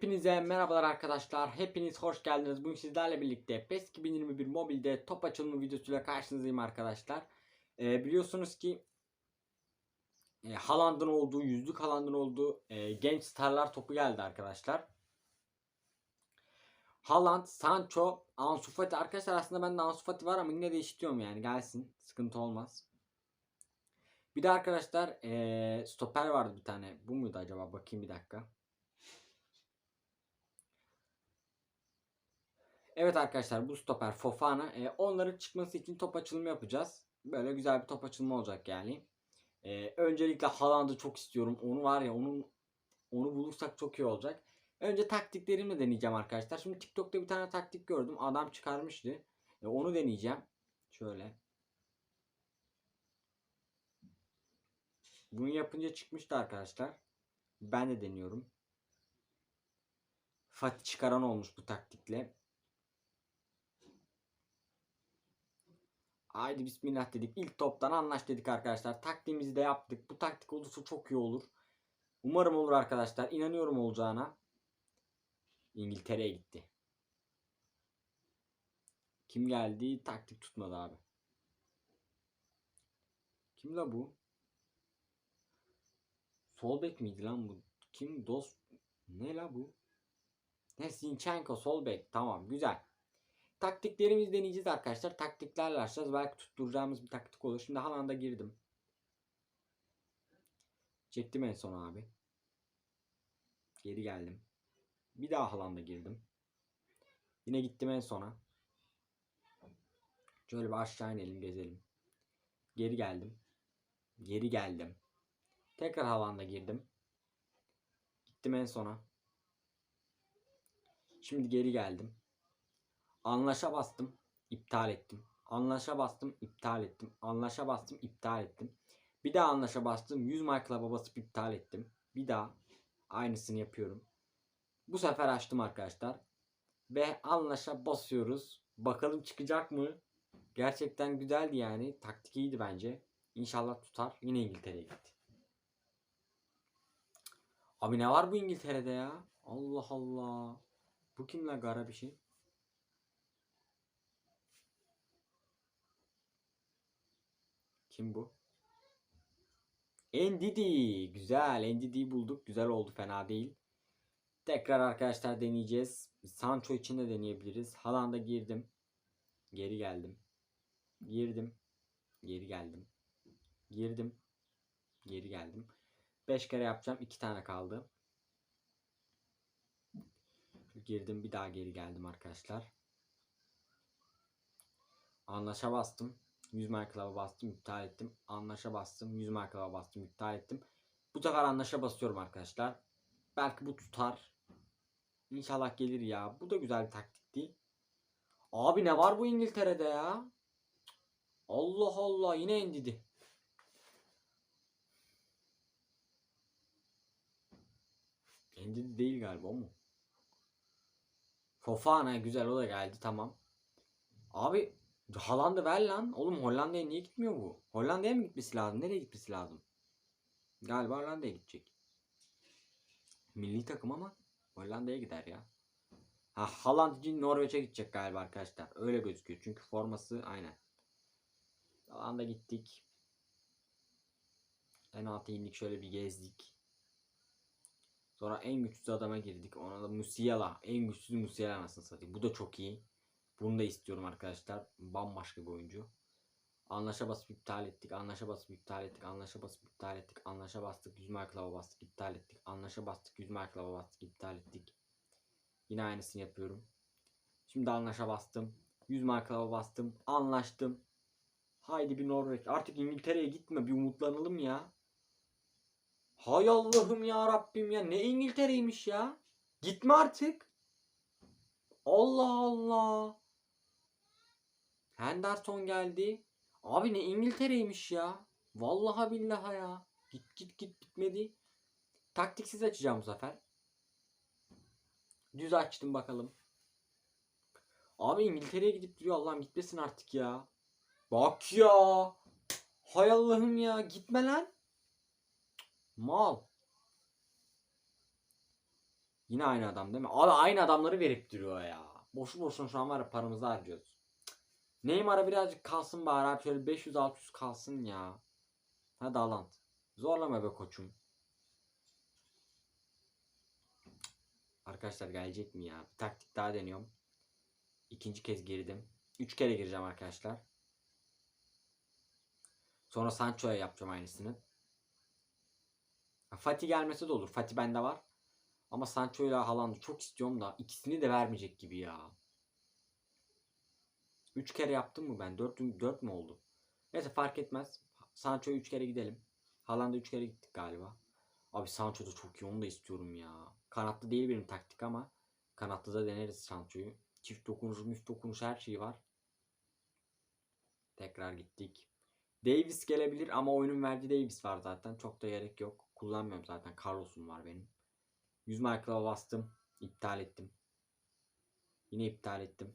Hepinize merhabalar arkadaşlar. Hepiniz hoş geldiniz. Bugün sizlerle birlikte PES 2021 mobilde top açılımı videosuyla karşınızdayım arkadaşlar. Ee, biliyorsunuz ki e, Haaland'ın olduğu, yüzlük Haaland'ın olduğu e, genç starlar topu geldi arkadaşlar. Haaland, Sancho, Ansu Fati. Arkadaşlar aslında bende Ansu Fati var ama yine de istiyorum yani gelsin. Sıkıntı olmaz. Bir de arkadaşlar e, stoper vardı bir tane. Bu muydu acaba? Bakayım bir dakika. Evet arkadaşlar bu stoper Fofana. E, onların çıkması için top açılımı yapacağız. Böyle güzel bir top açılımı olacak yani. E, öncelikle Haaland'ı çok istiyorum. Onu var ya onun onu bulursak çok iyi olacak. Önce taktiklerimi deneyeceğim arkadaşlar. Şimdi TikTok'ta bir tane taktik gördüm. Adam çıkarmıştı. E, onu deneyeceğim. Şöyle. Bunu yapınca çıkmıştı arkadaşlar. Ben de deniyorum. Fatih çıkaran olmuş bu taktikle. Haydi bismillah dedik. İlk toptan anlaş dedik arkadaşlar. Taktiğimizi de yaptık. Bu taktik olursa çok iyi olur. Umarım olur arkadaşlar. İnanıyorum olacağına. İngiltere'ye gitti. Kim geldi? Taktik tutmadı abi. Kim la bu? Sol bek miydi lan bu? Kim? Dost. Ne la bu? Ne Zinchenko sol bek. Tamam güzel. Taktiklerimizi deneyeceğiz arkadaşlar. Taktiklerle açacağız. Belki tutturacağımız bir taktik olur. Şimdi Haaland'a girdim. Çektim en son abi. Geri geldim. Bir daha Haaland'a girdim. Yine gittim en sona. Şöyle bir aşağı inelim gezelim. Geri geldim. Geri geldim. Tekrar Haaland'a girdim. Gittim en sona. Şimdi geri geldim. Anlaşa bastım, iptal ettim. Anlaşa bastım, iptal ettim. Anlaşa bastım, iptal ettim. Bir daha anlaşa bastım, 100 markla basıp iptal ettim. Bir daha aynısını yapıyorum. Bu sefer açtım arkadaşlar. Ve anlaşa basıyoruz. Bakalım çıkacak mı? Gerçekten güzeldi yani. Taktik iyiydi bence. İnşallah tutar. Yine İngiltere'ye gitti. Abi ne var bu İngiltere'de ya? Allah Allah. Bu kim la gara bir şey? Kim bu? Endidi. Güzel. Endidi'yi bulduk. Güzel oldu. Fena değil. Tekrar arkadaşlar deneyeceğiz. Sancho için de deneyebiliriz. Haaland'a girdim. Geri geldim. Girdim. Geri geldim. Girdim. Geri geldim. 5 kere yapacağım. 2 tane kaldı. Girdim. Bir daha geri geldim arkadaşlar. Anlaşa bastım. 100 markala bastım iptal ettim. Anlaşa bastım. 100 markala bastım iptal ettim. Bu sefer anlaşa basıyorum arkadaşlar. Belki bu tutar. İnşallah gelir ya. Bu da güzel bir taktik değil. Abi ne var bu İngiltere'de ya? Allah Allah yine endidi. Endidi değil galiba o mu? Fofana güzel o da geldi tamam. Abi Haaland'ı ver lan. Oğlum Hollanda'ya niye gitmiyor bu? Hollanda'ya mı gitmesi lazım? Nereye gitmesi lazım? Galiba Hollanda'ya gidecek. Milli takım ama Hollanda'ya gider ya. Ha Haaland için Norveç'e gidecek galiba arkadaşlar. Öyle gözüküyor. Çünkü forması aynen. Haaland'a gittik. En alta indik şöyle bir gezdik. Sonra en güçsüz adama girdik. Ona da Musiala. En güçsüz Musiala anasını satayım. Bu da çok iyi. Bunu da istiyorum arkadaşlar. Bambaşka bir oyuncu. Anlaşa basıp iptal ettik. Anlaşa basıp iptal ettik. Anlaşa basıp iptal ettik. Anlaşa bastık. 100 marklava bastık. iptal ettik. Anlaşa bastık. 100 marklava bastık. iptal ettik. Yine aynısını yapıyorum. Şimdi anlaşa bastım. 100 marklava bastım. Anlaştım. Haydi bir Norveç. Artık İngiltere'ye gitme. Bir umutlanalım ya. Hay Allah'ım ya Rabbim ya. Ne İngiltere'ymiş ya. Gitme artık. Allah Allah. Henderson geldi. Abi ne İngiltere'ymiş ya. Vallahi billahi ya. Git git git bitmedi. Taktiksiz açacağım bu sefer. Düz açtım bakalım. Abi İngiltere'ye gidip duruyor Allah'ım gitmesin artık ya. Bak ya. Hay Allah'ım ya gitme lan. Mal. Yine aynı adam değil mi? Abi aynı adamları verip duruyor ya. Boşu boşuna şu an var ya paramızı harcıyoruz. Neymar'a birazcık kalsın bari abi şöyle 500-600 kalsın ya. Hadi Haaland. Zorlama be koçum. Arkadaşlar gelecek mi ya? Bir taktik daha deniyorum. İkinci kez girdim. Üç kere gireceğim arkadaşlar. Sonra Sancho'ya yapacağım aynısını. Fatih gelmesi de olur. Fatih bende var. Ama Sancho ile Haaland'ı çok istiyorum da ikisini de vermeyecek gibi ya. 3 kere yaptım mı ben? 4 4 mü oldu? Neyse fark etmez. Sancho'ya 3 kere gidelim. Haaland'a 3 kere gittik galiba. Abi Sancho çok iyi. Onu da istiyorum ya. Kanatlı değil benim taktik ama kanatlı da deneriz Sancho'yu. Çift dokunuş, müft dokunuş her şeyi var. Tekrar gittik. Davis gelebilir ama oyunun verdiği Davis var zaten. Çok da gerek yok. Kullanmıyorum zaten. Carlos'um var benim. 100 Michael'a bastım. İptal ettim. Yine iptal ettim.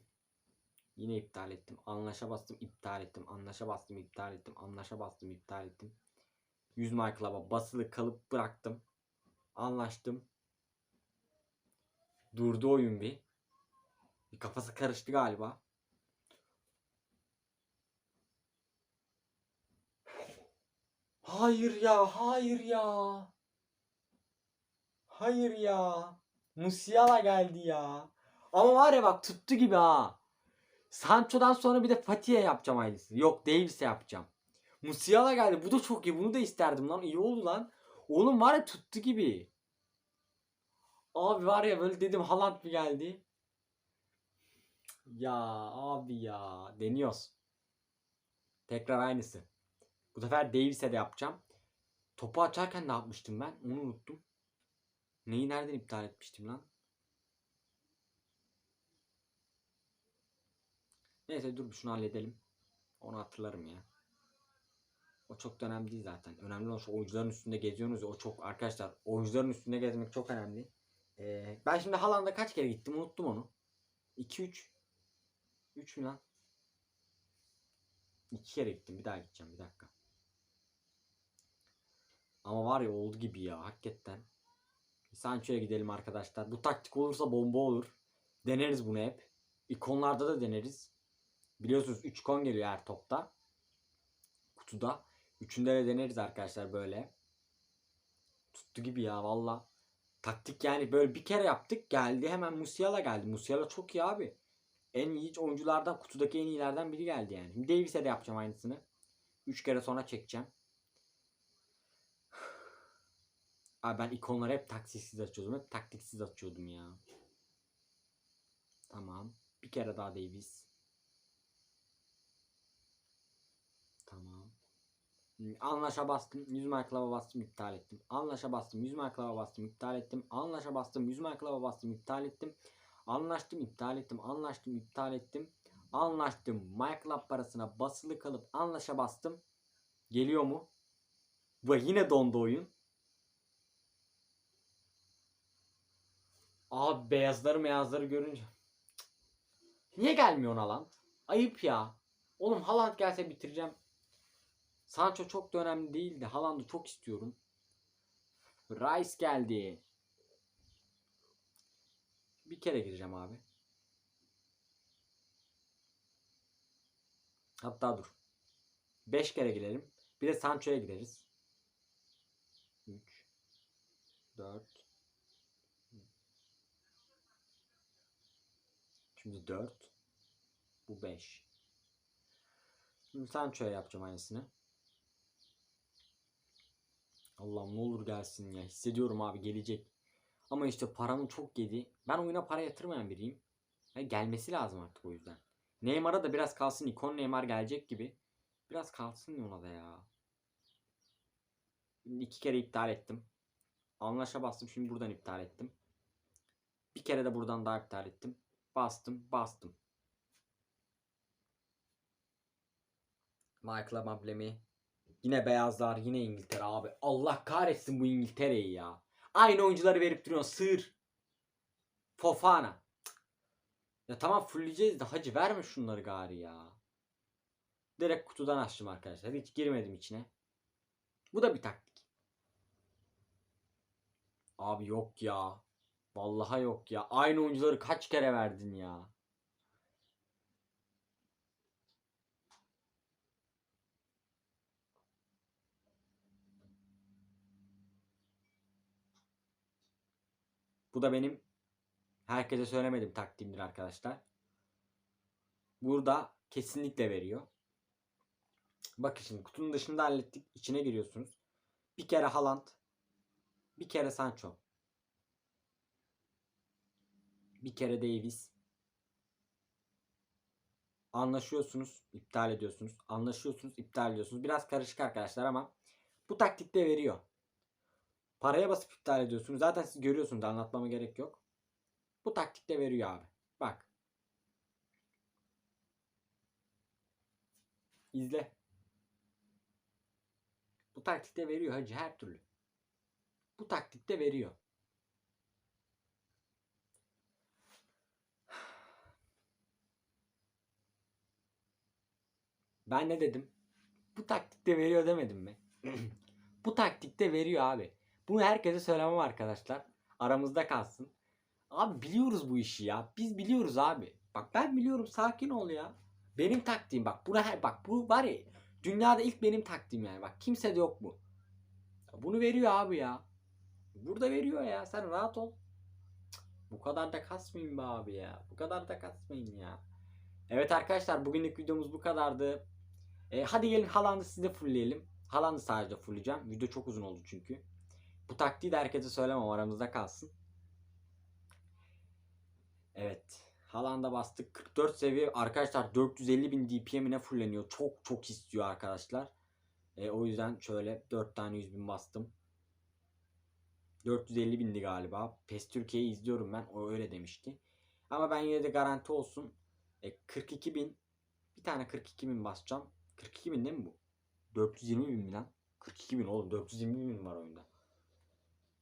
Yine iptal ettim. Anlaşa bastım, iptal ettim. Anlaşa bastım, iptal ettim. Anlaşa bastım, iptal ettim. 100 Michael'a basılı kalıp bıraktım. Anlaştım. Durdu oyun bir. Bir kafası karıştı galiba. Hayır ya, hayır ya. Hayır ya. Musiala geldi ya. Ama var ya bak tuttu gibi ha. Sancho'dan sonra bir de Fatih'e yapacağım aynısını. Yok Davis'e yapacağım. Musiala geldi. Bu da çok iyi. Bunu da isterdim lan. İyi oldu lan. Oğlum var ya tuttu gibi. Abi var ya böyle dedim Haaland mı geldi? Ya abi ya. Deniyoruz. Tekrar aynısı. Bu sefer Davis'e de yapacağım. Topu açarken ne yapmıştım ben? Onu unuttum. Neyi nereden iptal etmiştim lan? Neyse dur şunu halledelim. Onu hatırlarım ya. O çok da önemli değil zaten. Önemli olan şu oyuncuların üstünde geziyorsunuz ya o çok arkadaşlar oyuncuların üstünde gezmek çok önemli. Ee, ben şimdi Haaland'a kaç kere gittim unuttum onu. 2 3 3 mü lan? 2 kere gittim bir daha gideceğim bir dakika. Ama var ya oldu gibi ya hakikaten. Sancho'ya gidelim arkadaşlar. Bu taktik olursa bomba olur. Deneriz bunu hep. İkonlarda da deneriz. Biliyorsunuz 3 ikon geliyor her topta. Kutuda. Üçünde de deneriz arkadaşlar böyle. Tuttu gibi ya valla. Taktik yani böyle bir kere yaptık geldi hemen Musiala geldi. Musiala çok iyi abi. En iyi oyunculardan kutudaki en iyilerden biri geldi yani. Şimdi Davis'e de yapacağım aynısını. 3 kere sonra çekeceğim. Abi ben ikonları hep taksiksiz açıyordum. Hep taktiksiz açıyordum ya. Tamam. Bir kere daha Davis. Tamam. Anlaşa bastım. 100 Michael'a bastım. iptal ettim. Anlaşa bastım. 100 Michael'a bastım. iptal ettim. Anlaşa bastım. 100 Michael'a bastım. iptal ettim. Anlaştım. iptal ettim. Anlaştım. iptal ettim. Anlaştım. Michael parasına basılı kalıp anlaşa bastım. Geliyor mu? Bu yine dondu oyun. Abi beyazları beyazları görünce. Niye gelmiyor Haaland? Ayıp ya. Oğlum Haaland gelse bitireceğim. Sancho çok da önemli değildi. Haaland'ı çok istiyorum. Rice geldi. Bir kere gireceğim abi. Hatta dur. 5 kere girelim. Bir de Sancho'ya gideriz. 3 4 Şimdi 4. Bu 5. Şimdi Sancho'ya yapacağım aynısını. Allah'ım ne olur gelsin ya. Hissediyorum abi gelecek. Ama işte paramı çok yedi. Ben oyuna para yatırmayan biriyim. Ya gelmesi lazım artık o yüzden. Neymar'a da biraz kalsın. İkon Neymar gelecek gibi. Biraz kalsın ona da ya. İki kere iptal ettim. Anlaşa bastım. Şimdi buradan iptal ettim. Bir kere de buradan daha iptal ettim. Bastım bastım. Michael Mablemi. Yine beyazlar yine İngiltere abi. Allah kahretsin bu İngiltere'yi ya. Aynı oyuncuları verip duruyorsun. Sır. Fofana. Ya tamam fullleyeceğiz de hacı verme şunları gari ya. Direkt kutudan açtım arkadaşlar. Hiç girmedim içine. Bu da bir taktik. Abi yok ya. Vallahi yok ya. Aynı oyuncuları kaç kere verdin ya? Bu da benim herkese söylemedim taktiğimdir arkadaşlar. Burada kesinlikle veriyor. Bakın şimdi kutunun dışında hallettik. İçine giriyorsunuz. Bir kere Haaland. Bir kere Sancho. Bir kere Davis. Anlaşıyorsunuz, iptal ediyorsunuz. Anlaşıyorsunuz, iptal ediyorsunuz. Biraz karışık arkadaşlar ama bu taktikte veriyor. Paraya basıp iptal ediyorsunuz. Zaten siz görüyorsunuz. Anlatmama gerek yok. Bu taktikte veriyor abi. Bak. İzle. Bu taktikte veriyor hacı her türlü. Bu taktikte veriyor. Ben ne dedim? Bu taktikte veriyor demedim mi? Bu taktikte veriyor abi. Bunu herkese söylemem arkadaşlar. Aramızda kalsın. Abi biliyoruz bu işi ya. Biz biliyoruz abi. Bak ben biliyorum sakin ol ya. Benim taktiğim bak. Buna her bak bu var ya dünyada ilk benim taktiğim yani. Bak kimse de yok bu. Bunu veriyor abi ya. Burada veriyor ya. Sen rahat ol. Bu kadar da kasmayın be abi ya. Bu kadar da kasmayın ya. Evet arkadaşlar bugünlük videomuz bu kadardı. E, hadi gelin Haaland'ı size fullleyelim. Haaland'ı sadece fullleyeceğim. Video çok uzun oldu çünkü. Bu taktiği de herkese söylemem aramızda kalsın. Evet. Haaland'a bastık. 44 seviye arkadaşlar 450 bin DPM'ine fulleniyor. Çok çok istiyor arkadaşlar. E, o yüzden şöyle 4 tane 100 bin bastım. 450 bindi galiba. PES Türkiye'yi izliyorum ben. O öyle demişti. Ama ben yine de garanti olsun. E, 42 bin. Bir tane 42 bin basacağım. 42 bin değil mi bu? 420 bin mi lan? 42 bin oğlum. 420 bin var oyunda.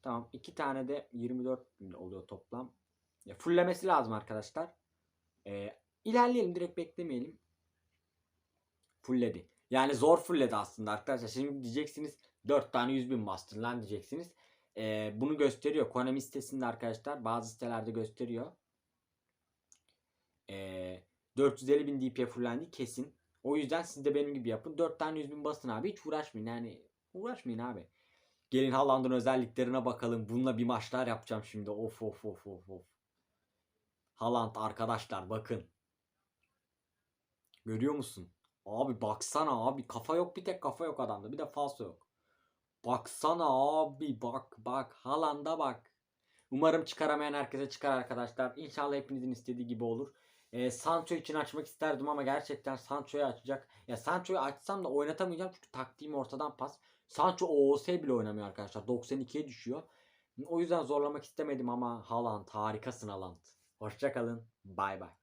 Tamam. iki tane de 24 bin oluyor toplam. Ya, fulllemesi lazım arkadaşlar. E, ilerleyelim. Direkt beklemeyelim. Fullledi. Yani zor fullledi aslında arkadaşlar. Şimdi diyeceksiniz 4 tane 100 bin bastın lan diyeceksiniz. Ee, bunu gösteriyor. Konami sitesinde arkadaşlar bazı sitelerde gösteriyor. Ee, 450 bin DP fullendi kesin. O yüzden siz de benim gibi yapın. 4 tane 100 bin basın abi. Hiç uğraşmayın yani. Uğraşmayın abi. Gelin Haaland'ın özelliklerine bakalım. Bununla bir maçlar yapacağım şimdi. Of of of of of. Haaland arkadaşlar bakın. Görüyor musun? Abi baksana abi. Kafa yok bir tek kafa yok adamda. Bir de falso yok. Baksana abi bak bak. Haaland'a bak. Umarım çıkaramayan herkese çıkar arkadaşlar. İnşallah hepinizin istediği gibi olur. Ee, Sancho için açmak isterdim ama gerçekten Sancho'yu açacak. Ya Sancho'yu açsam da oynatamayacağım çünkü taktiğim ortadan pas. Sancho OOS bile oynamıyor arkadaşlar. 92'ye düşüyor. O yüzden zorlamak istemedim ama Haaland harikasın Haaland. Hoşçakalın. Bay bay.